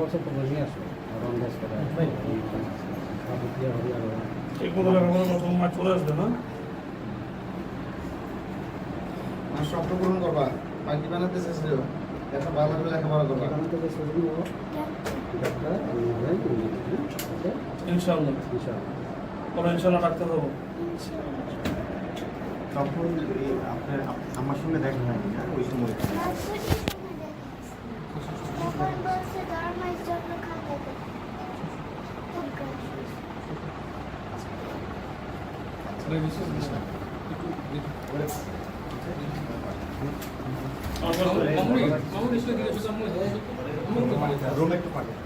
বছর আসলো স্বপ্ন পূরণ করবা পাখি বানাতে চেয়েছিল একটা ভালো করে লেখাপড়া করবা ডাক্তার হব তখন আপনার আমার সঙ্গে দেখা হয়নি না ওই সময় এখন বলছে ধর্মের জন্য খাতা দেবে রুম একটু পাঠান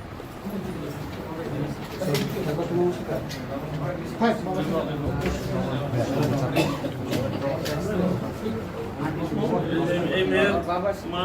এই- এই মেয়ের মা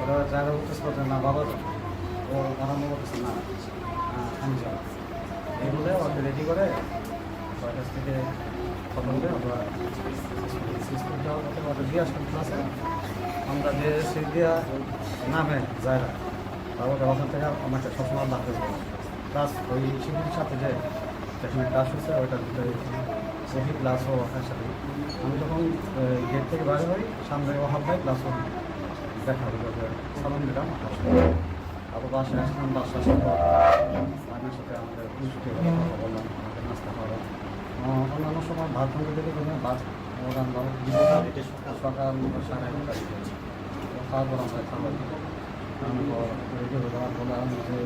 ওরা যারা বলছে না বাবা। ও আরম্ভ করতেছে, না, আমি যাও এই বলে রেডি করে ওর কাছ থেকে খবর দিয়ে আমরা স্কুল যাওয়ার পথে ওকে দিয়ে আসলাম ক্লাসে আমরা যে সেই দিয়া নামে যায় না তারপরে ওখান থেকে আমাকে সবসময় লাগতে যাবে প্লাস ওই শিবির সাথে যে যেখানে ক্লাস হচ্ছে ওইটার ভিতরে ওই ক্লাস ও ওখানে সাথে। আমি যখন গেট থেকে বাইরে হই, সামনে ও হাফ ক্লাস ও দেখা সালাম দিলাম আবার বাসায় আসলাম বাসা আসার পর মায়ের সাথে আমাদের পুষ্টি কথা বললাম আমাদের নাস্তা খাওয়া অন্যান্য সময় ভাত ভাঙতে থেকে কোনো ভাত রান্না সকাল সাড়ে এগারোটা তারপর আমরা খাবার হয়ে বললাম যে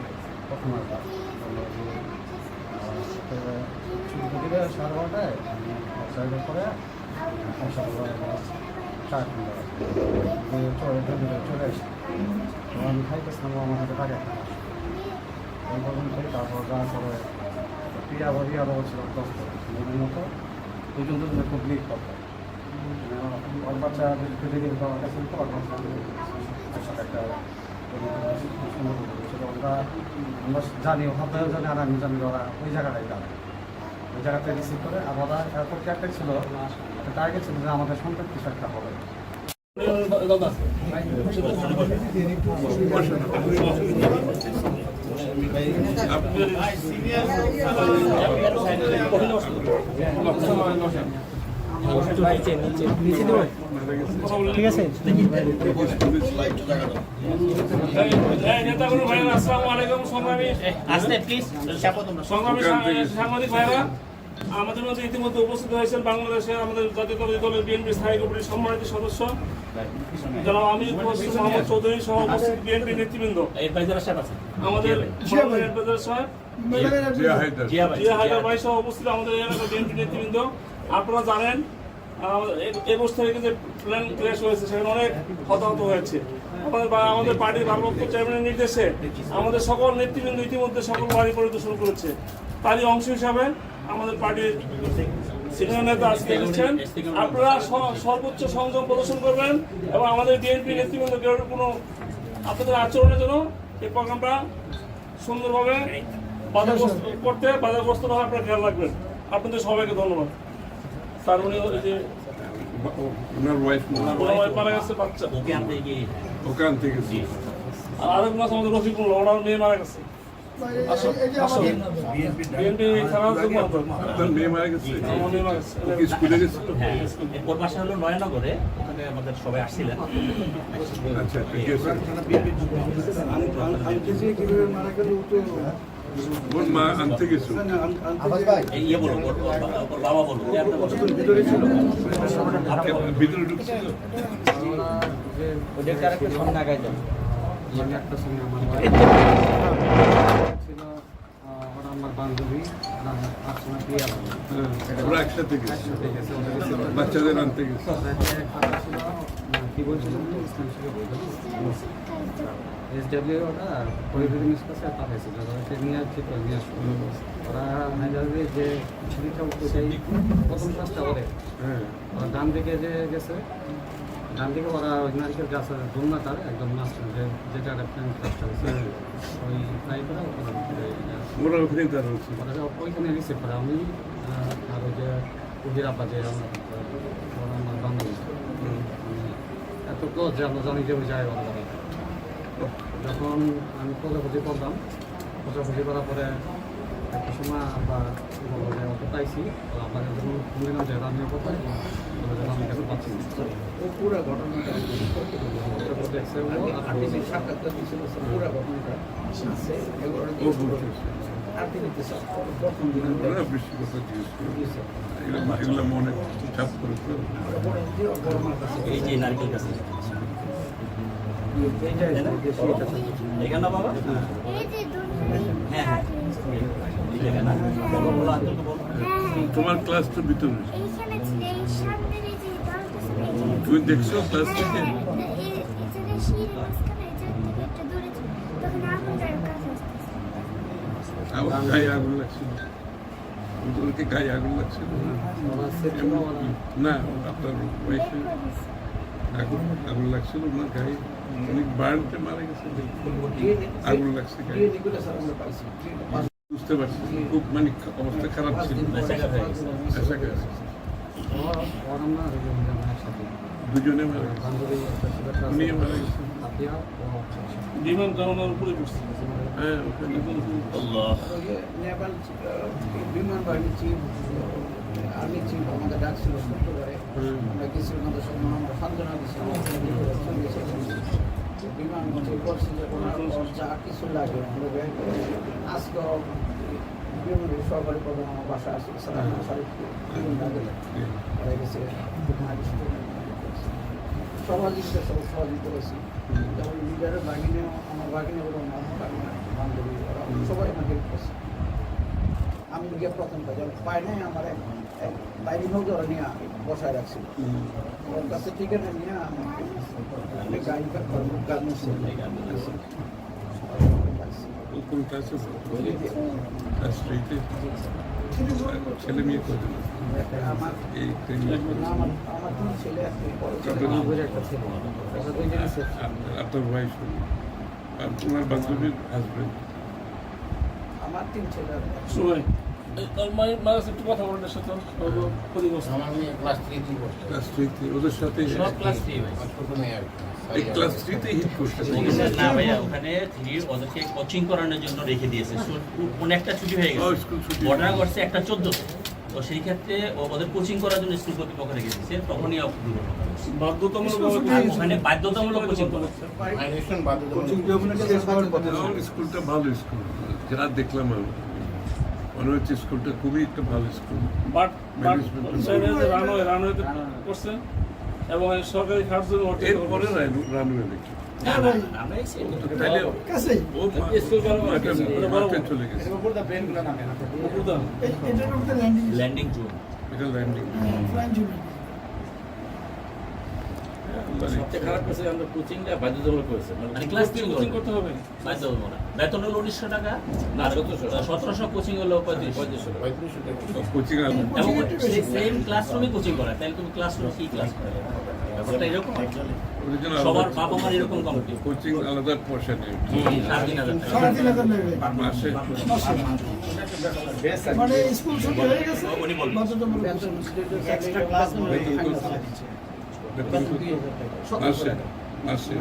কখন আসবা বলল যে ছুটি দিলে সাড়ে বারোটায় করে চার ঘণ্টা চলে চলে আসি আমি খাইতেছিলাম আমার হাতে টাকা একটা তারপর যাওয়ার পরে প্রিয়া বা রিয়া বাবা ছিল দশ দিনের মতো দুজন দুজনে খুব লিট করতো ওর বাচ্চা যদি দিন বাবার জানি ওখানে জানি আর আমি জানি ওরা ওই জায়গাটাই জানে জায়গাতে রিসিভ করে আর ওরা এরপর কি একটা ছিল টার্গেট ছিল যে আমাদের সন্তান কিছু একটা হবে দাদা ঠিক আছে নেতাগুলো ভাইরা আসসালামু আলাইকুম সংগ্রামী আসতে প্লিজ চাপো তোমরা। সংগ্রামী সা- সাংবাদিক ভাইরা আমাদের মধ্যে ইতিমধ্যে উপস্থিত হয়েছেন বাংলাদেশের আমাদের জাতীয়তাবাদী দলের বিএনপি স্থায়ী কমিটির সম্মানিত সদস্য। জনাব আমি মোহাম্মদ চৌধুরী সহ উপস্থিত বিএনপি নেতৃবৃন্দ। আছে আমাদের সাহেব। জিয়া হায়দার ভাই সহ উপস্থিত আমাদের এলাকার বিএনপি নেতৃবৃন্দ। আপনারা জানেন আহ, এ- একুশ তারিখে যে প্ল্যান ক্র্যাশ হয়েছে সেখানে অনেক হতাহত হয়েছে। আমাদের আমাদের পার্টির ভারপ্রাপ্ত চেয়ারম্যানের নির্দেশে আমাদের সকল নেতৃবৃন্দ ইতিমধ্যে সকল বাড়ি পরিদর্শন করেছে। তারই অংশ হিসাবে আমাদের পার্টির সিনিয়র নেতা আজকে এসেছেন। আপনারা সর্বোচ্চ সংযম প্রদর্শন করবেন এবং আমাদের বিএনপি নেতৃবৃন্দ কোনো আপনাদের আচরণের জন্য এই প্রোগ্রামটা সুন্দরভাবে বাধাগ্রস্ত করতে বাধাগ্রস্ত আপনারা খেয়াল রাখবেন। আপনাদের সবাইকে ধন্যবাদ। স্যার উনি ওই যে ওনার ওয়াইফ মারা গেছে বাচ্চা ওকে আনতে ওখান থেকে আর আরেক মাস আমাদের রফিকুল ওনার মেয়ে মারা গেছে হ্যাঁ নয়নগরে ওখানে আমাদের সবাই আসছিলেন আচ্ছা আনতে বলো। ভিতরে ঢুকছিল আগাই যাও একটা সঙ্গে গেছে গেছে ওদের বাচ্চাদের আনতে গেছে কি বলছিলাম এসডাব্লিউ ওটা পরিবেশ মিস কাছে পাঠাইছিল নিয়ে করে নিয়ে আসলো ওরা হায়দ্রাবাদে যে ছিলিটা ওটাই প্রথম ক্লাসটা ওরে হ্যাঁ। ওরা ডান দিকে যে গেছে ডান দিকে ওরা ওই নারিকেল গাছ আছে দোলনাটার একদম মাঝখানে যে যেটা একটা প্ল্যান ক্লাসটা আছে ওই ট্রাই করে ওরা ওখানে তারা ওরা ওইখানে রিসিভ করে। আমি আর ওই যে উহির আব্বা যে আমার ওরা আমার বান্ধবী। এত ক্লোজ যে আমরা জানি যে ওই ওরা দাঁড়ায়। যখন আমি খোঁজাখুঁজি করলাম খোঁজাখুঁজি করার পরে একটা সময় আব্বা বলল যে অত পাইছি। আপনাকে যখন শুনলাম যে রান্না কোথায় বলে যে আমি কাছে পাচ্ছি না? ও পুরো ঘটনাটা দেখছে ও আর আর্টিফিশিয়াল বলছে, সাক্ষাৎকার দিয়েছিল পুরো ঘটনাটা। আছে এগুলো ও প্রথম দিন ওরা কথা জিজ্ঞেস এগুলো এগুলো মনে চাপ করে করে। এই যে নারকেল গাছ এখানে বাবা? এই যে দুর্নীতি হ্যাঁ, হ্যাঁ। তোমার ক্লাস তো ভিতরে তুমি দেখছ ক্লাস থেকে? হ্যাঁ, থেকে গায়ে আগুন লাগছিল। ওদেরকে গায়ে আগুন লাগছিল না। আপনার বয়সে আগুন আগুন লাগছিল ওনার গায়ে। উনি বার্নতে মারা গেছে আগুন লাগছে বুঝতে পারছি খুব মানে অবস্থা খারাপ ছিল। দুজনে মারা গেছে। বিমান কারণের উপরে পড়ছে। হ্যাঁ নেপাল বিমান বাহিনী চিফ আর্মি চিফ আমাদের ডাকছিল আমরা গেছিলাম আমাদের সঙ্গে আমরা সান্ত্বনা দিয়েছিলাম বিমান চিফ বলছি যে যা কিছু লাগে আজকে বিমানের সরকারি প্রধান আমার বাসা সারিফ লাগে গেছে সহযোগিতা সব সহযোগিতা করেছি যেমন লিডারের বাগিনেও আমার বাগিনে ওরা আমার বাগিনা বান্ধবী ওরা সবাই আমাকে হেল্প করছে আমি গিয়ে প্রথম কাজ আমি পাই নাই আমার এক এক বাইরে হোক ওরা নিয়ে বসায় রাখছিল ওর কাছে ঠিকানা নিয়ে আমি আমি গাড়ি গাড়ি কোন ক্লাসে ক্লাস থ্রিতে ছেলে মেয়ে করে আমার এই। আপনার ওয়াইফ আর তোমার বান্ধবীর হাজবেন্ড আমার তিন ছেলে একটু কথা বলেন সাথে ক্লাস ওদের সাথে ক্লাস থ্রি ভাই। এই ক্লাস হিট করছে। না ভাইয়া ওখানে ওদেরকে কোচিং করানোর জন্য রেখে দিয়েছে। কোন একটা ছুটি হয়ে গেছে। স্কুল ছুটি। একটা চোদ্দ। তো সেই ক্ষেত্রে ওদের কোচিং করার জন্য স্কুল কর্তৃপক্ষ রেখে দিয়েছে। তখনই বাধ্যতামূলক ওখানে বাধ্যতামূলক কোচিং স্কুলটা ভালো স্কুল যা দেখলাম আমি। মনে হচ্ছে স্কুলটা খুবই একটা ভালো স্কুল। বাট বাট রানওয়ে রানওয়েতে করছেন এবং সরকারি খার্চ জন্য এরপরে রানওয়ে দেখি না, না, না, আমরা এই same তো। তাইলে ও মা- স্কুল বড় বড় একটা স্কুল। মাঠে চলে গেছে উপদান। ল্যান্ডিং জোন এটা ল্যান্ডিং সবচেয়ে খারাপ করছে আমরা কোচিংটা বাধ্যতামূলক করেছে। মানে ক্লাস কোচিং কোচিং করতে হবে। বাধ্যতামূলক। বেতন হলো উনিশশো টাকা আর সতেরোশো কোচিং হলো পঁয়ত্রিশ। পঁয়ত্রিশশো এবং সেম ক্লাসরুমে কোচিং করায় তাহলে তুমি ক্লাসরুমে কি ক্লাস করে? ব্যাপারটা এরকম। সবার বাবা মার এরকম কমিটি কোচিং আলাদা পয়সা নেই সাড়ে তিন হাজার মানে স্কুল ছুটি হয়ে গেছে উনি বলবেন এক্সট্রা ক্লাস বেতন করছে। বেতন করছে। মাসে। মাসে।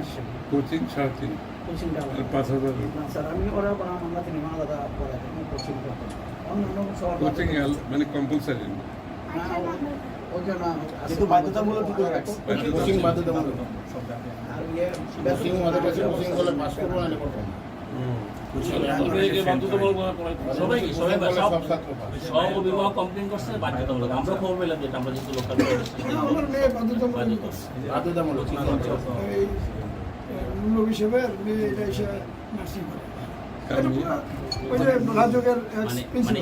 কোচিং সাড়ে তিন। আর পাঁচ হাজার। স্যার আমি ওরা কোচিং সবার কোচিং মানে কম্পালসারি সব অভিভাবক কমপ্লেন করছে বাধ্যতামূলক। আমরা খবর পেলাম যেটা আমরা যেহেতু লোকাল মেয়ে বাধ্যতামূলক। মূল্য হিসেবে মেয়ে এটা এসে নার্সিং করে। মানে মানে মানে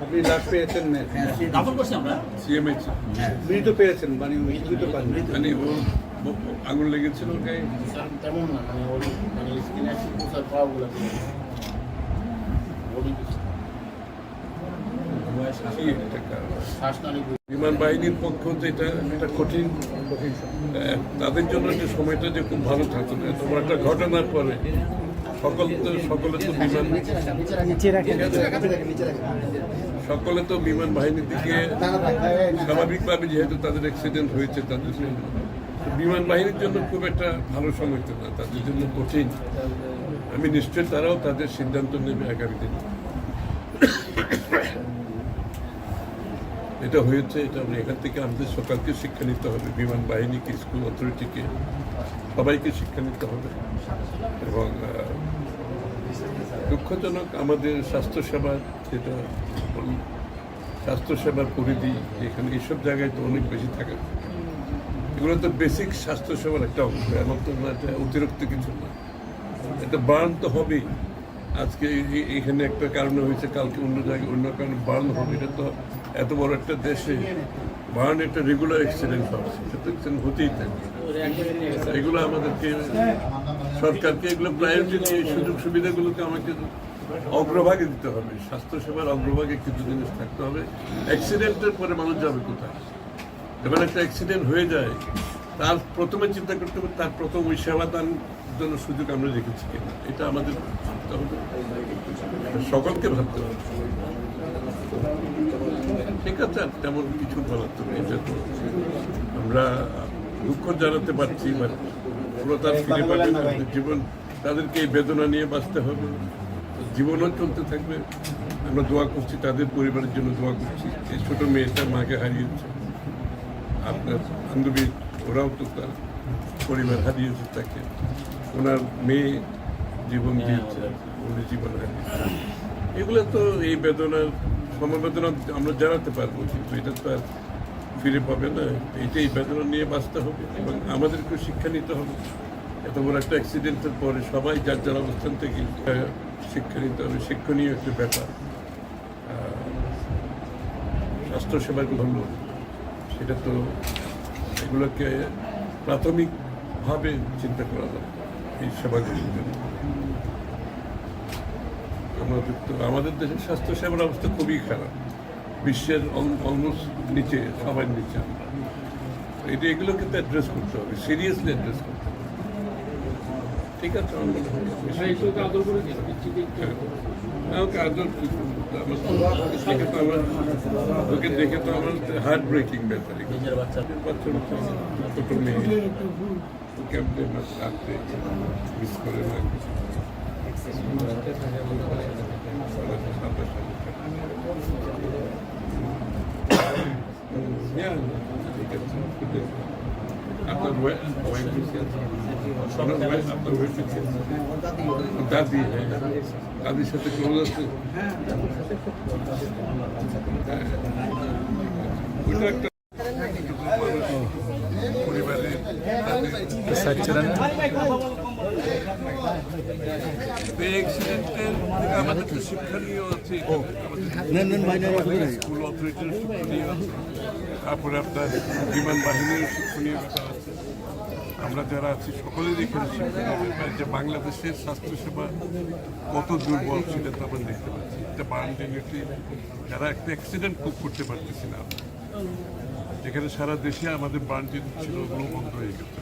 আপনি পেয়েছেন মানে মানে ও আগুন লেগেছিল তেমন না মানে ওর মানে স্কিন অ্যাক্সিড স্যার পাওয়াগুলো বডি কি একটা কারণ শ্বাসনালী বিমান বাহিনীর পক্ষ যেটা একটা কঠিন তাদের জন্য যে সময়টা যে খুব ভালো থাকতো না তোমার একটা ঘটনার পরে সকল তো, সকলে তো বিমান সকলে তো বিমান বাহিনীর দিকে স্বাভাবিকভাবে যেহেতু তাদের অ্যাক্সিডেন্ট হয়েছে, তাদের জন্য বিমান বাহিনীর জন্য খুব একটা ভালো সময় না, তাদের জন্য কঠিন। আমি নিশ্চয় তারাও তাদের সিদ্ধান্ত নেবে আগামী দিনে। এটা হয়েছে, এটা আমরা এখান থেকে আমাদের সকালকে শিক্ষা নিতে হবে, বিমান বাহিনীকে স্কুল অথরিটিকে সবাইকে শিক্ষা নিতে হবে। এবং দুঃখজনক আমাদের স্বাস্থ্যসেবার যেটা স্বাস্থ্যসেবার পরিধি এখানে এইসব জায়গায় তো অনেক বেশি থাকে। এগুলো তো বেসিক স্বাস্থ্যসেবার একটা অংশ, এমন তো না অতিরিক্ত কিছু না। এটা বার্ন তো হবেই। আজকে এখানে একটা কারণে হয়েছে, কালকে অন্য জায়গায় অন্য কারণে বার্ন হবে। এটা তো এত বড় একটা দেশে বার্ন একটা রেগুলার অ্যাক্সিডেন্ট হবে, সেটা তো অ্যাক্সিডেন্ট হতেই থাকে। এগুলো আমাদেরকে, সরকারকে এগুলো প্রায়োরিটি নিয়ে সুযোগ সুবিধাগুলোকে আমাকে অগ্রভাগে দিতে হবে। স্বাস্থ্যসেবার অগ্রভাগে কিছু জিনিস থাকতে হবে। অ্যাক্সিডেন্টের পরে মানুষ যাবে কোথায়? যখন একটা অ্যাক্সিডেন্ট হয়ে যায়, তার প্রথমে চিন্তা করতে হবে, তার প্রথম ওই সেবা দান জন্য সুযোগ আমরা রেখেছি কিনা, এটা আমাদের সকলকে ভাবতে হবে। ঠিক আছে তেমন কিছু বলার তো এটা তো আমরা দুঃখ জানাতে পারছি বা ওরা তার ফিরে পাবে জীবন, তাদেরকে এই বেদনা নিয়ে বাঁচতে হবে, জীবনও চলতে থাকবে। আমরা দোয়া করছি, তাদের পরিবারের জন্য দোয়া করছি, এই ছোট মেয়েটা মাকে হারিয়েছে, আপনার বান্ধবী, ওরাও তো তার পরিবার হারিয়েছে তাকে। ওনার মেয়ে জীবন দিয়েছে উনি জীবন এগুলো তো এই বেদনার সমবেদনা আমরা জানাতে পারব কিন্তু এটা তো আর ফিরে পাবে না। এইটা এই বেদনা নিয়ে বাঁচতে হবে এবং আমাদেরকেও শিক্ষা নিতে হবে। এত বড় একটা অ্যাক্সিডেন্টের পরে সবাই যার যার অবস্থান থেকে শিক্ষা নিতে হবে। শিক্ষণীয় একটা ব্যাপার। স্বাস্থ্যসেবার হলো সেটা তো এগুলোকে প্রাথমিকভাবে চিন্তা করা দরকার। এই সেবাগুলির জন্য আমাদের দেশের স্বাস্থ্যসেবার অবস্থা খুবই খারাপ। বিশ্বের অলমোস্ট নিচে সবার নিচে আমরা। এটা এগুলো কিন্তু অ্যাড্রেস করতে হবে সিরিয়াসলি অ্যাড্রেস করতে হবে। ঠিক আছে আমার মনে হয় ওকে আদর? আমার দেখে তো আমার ওকে দেখে তো আমার হার্ট ব্রেকিং ব্যাপার বাচ্চা। বাচ্চা ছোট মেয়ে। কেমনে রাখতে মিস করে না Yeah, ঠিক আছে, ঠিক আছে। আপনার ওয়াইফ বেশি আছে আপনার wife- আপনার ওয়াইফ বেশি আছে দাদি হ্যাঁ দাদির সাথে ক্লোজ আছে হ্যাঁ। ওইটা একটা পরিবারের এই অ্যাক্সিডেন্টের থেকে তো শিক্ষণীয় আছে স্কুল আছে তারপরে আপনার বিমান বাহিনীর শিক্ষণীয় ব্যাপার আছে। আমরা যারা আছি সকলের এখানে শিক্ষণীয় যে বাংলাদেশের স্বাস্থ্যসেবা কত দুর্বল সেটা তো আমরা দেখতে পাচ্ছি। এটা বার্নজেনিটি যারা একটা অ্যাক্সিডেন্ট খুব করতে পারতেছি না। যেখানে সারা দেশে আমাদের বার্নজেন ছিল ওগুলো বন্ধ হয়ে গেছে।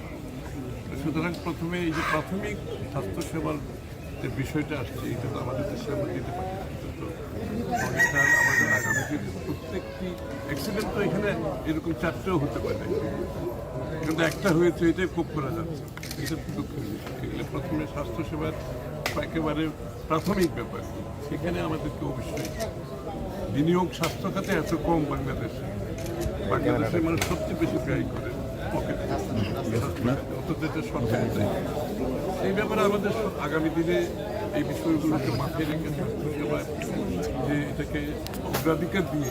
সুতরাং প্রথমে এই যে প্রাথমিক স্বাস্থ্যসেবার যে বিষয়টা আসছে এটা তো আমাদের দেশে আমরা দিতে পারি না। এটা তো সরকার আমাদের আগামী দিনে প্রত্যেকটি অ্যাক্সিডেন্ট তো এখানে এরকম চারটেও হতে পারে কিন্তু একটা হয়েছে এটাই খুব করা যাচ্ছে। এটা দুঃখের বিষয়। এগুলো প্রথমে স্বাস্থ্যসেবার একেবারে প্রাথমিক ব্যাপার। সেখানে আমাদেরকে অবশ্যই বিনিয়োগ স্বাস্থ্য খাতে এত কম বাংলাদেশে। বাংলাদেশের মানুষ সবচেয়ে বেশি ব্যয় করে পকেটে। এটা সরকারি এই ব্যাপারে আমাদের আগামী দিনে এই বিষয়গুলোকে মাথায় রেখে যে এটাকে অগ্রাধিকার দিয়ে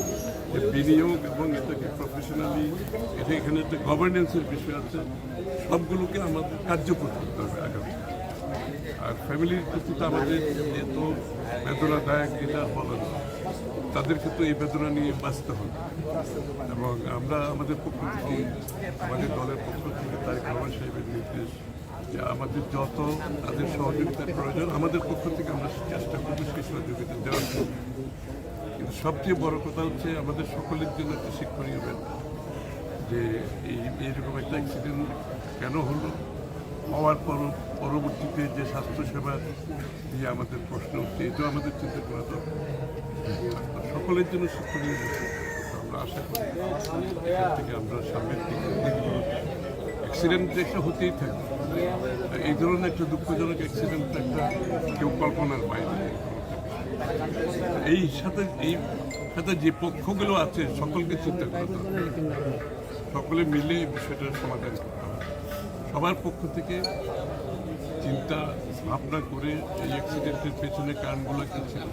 বিনিয়োগ এবং এটাকে প্রফেশনালি এটা এখানে একটা গভর্নেন্সের বিষয় আছে, সবগুলোকে আমাদের কার্যকর করতে হবে আগামী আর ফ্যামিলির তো আমাদের এত বেদনাদায়ক এটা বলা তাদেরকে তো এই বেদনা নিয়ে বাঁচতে হবে। এবং আমরা আমাদের পক্ষ থেকে, আমাদের দলের পক্ষ থেকে তারেক রহমান সাহেবের নির্দেশ যে আমাদের যত তাদের সহযোগিতার প্রয়োজন, আমাদের পক্ষ থেকে আমরা চেষ্টা করব সেই সহযোগিতা দেওয়ার জন্য। কিন্তু সবচেয়ে বড় কথা হচ্ছে আমাদের সকলের জন্য একটা শিক্ষণীয় ব্যাপার, যে এই এইরকম একটা অ্যাক্সিডেন্ট কেন হলো? হওয়ার পর, পরবর্তীতে যে স্বাস্থ্যসেবা নিয়ে আমাদের প্রশ্ন উঠছে, এটাও আমাদের চিন্তা করা দরকার। সকলের জন্য শিক্ষণীয় বিষয় আমরা আশা করি থেকে আমরা সামনের দিকে অ্যাক্সিডেন্ট একটা হতেই থাকবে। এই ধরনের একটা দুঃখজনক অ্যাক্সিডেন্ট একটা কেউ কল্পনার বাইরে। এই সাথে এই সাথে যে পক্ষগুলো আছে, সকলকে চিন্তা করা সকলে মিলে বিষয়টার সমাধান করতে হবে। সবার পক্ষ থেকে চিন্তা, ভাবনা করে এই অ্যাক্সিডেন্টের পেছনে কারণগুলো কী ছিল?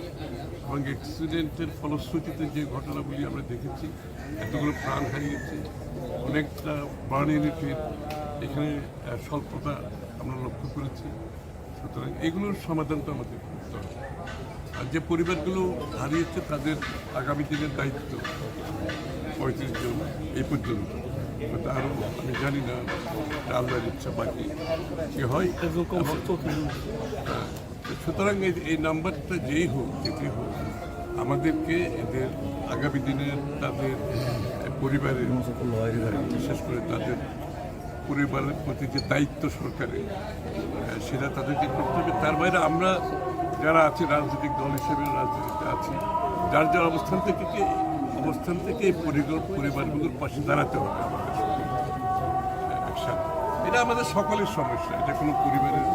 এবং অ্যাক্সিডেন্টের ফলশ্রুতিতে যে ঘটনাগুলি আমরা দেখেছি, এতগুলো প্রাণ হারিয়েছে, অনেকটা বার্ন ইউনিটের এখানে স্বল্পতা আমরা লক্ষ্য করেছি। সুতরাং এগুলোর সমাধান তো আমাদের করতে হবে। আর যে পরিবারগুলো হারিয়েছে তাদের আগামী দিনের দায়িত্ব পঁয়ত্রিশ জন এই পর্যন্ত। আরও আমি জানি না আল্লাহর ইচ্ছা বাকি কি হয়। হ্যাঁ, সুতরাং এই নাম্বারটা যেই হোক যেটি হোক আমাদেরকে এদের আগামী দিনের তাদের পরিবারের বিশেষ করে তাদের পরিবারের প্রতি যে দায়িত্ব সরকারের সেটা তাদেরকে করতে হবে। তার বাইরে আমরা যারা আছি, রাজনৈতিক দল হিসেবে রাজনীতিতে আছি, যার যার অবস্থান থেকে অবস্থান থেকে পরিবারগুলোর পাশে দাঁড়াতে হবে আমাদের এটা আমাদের সকলের সমস্যা, এটা কোনো পরিবারের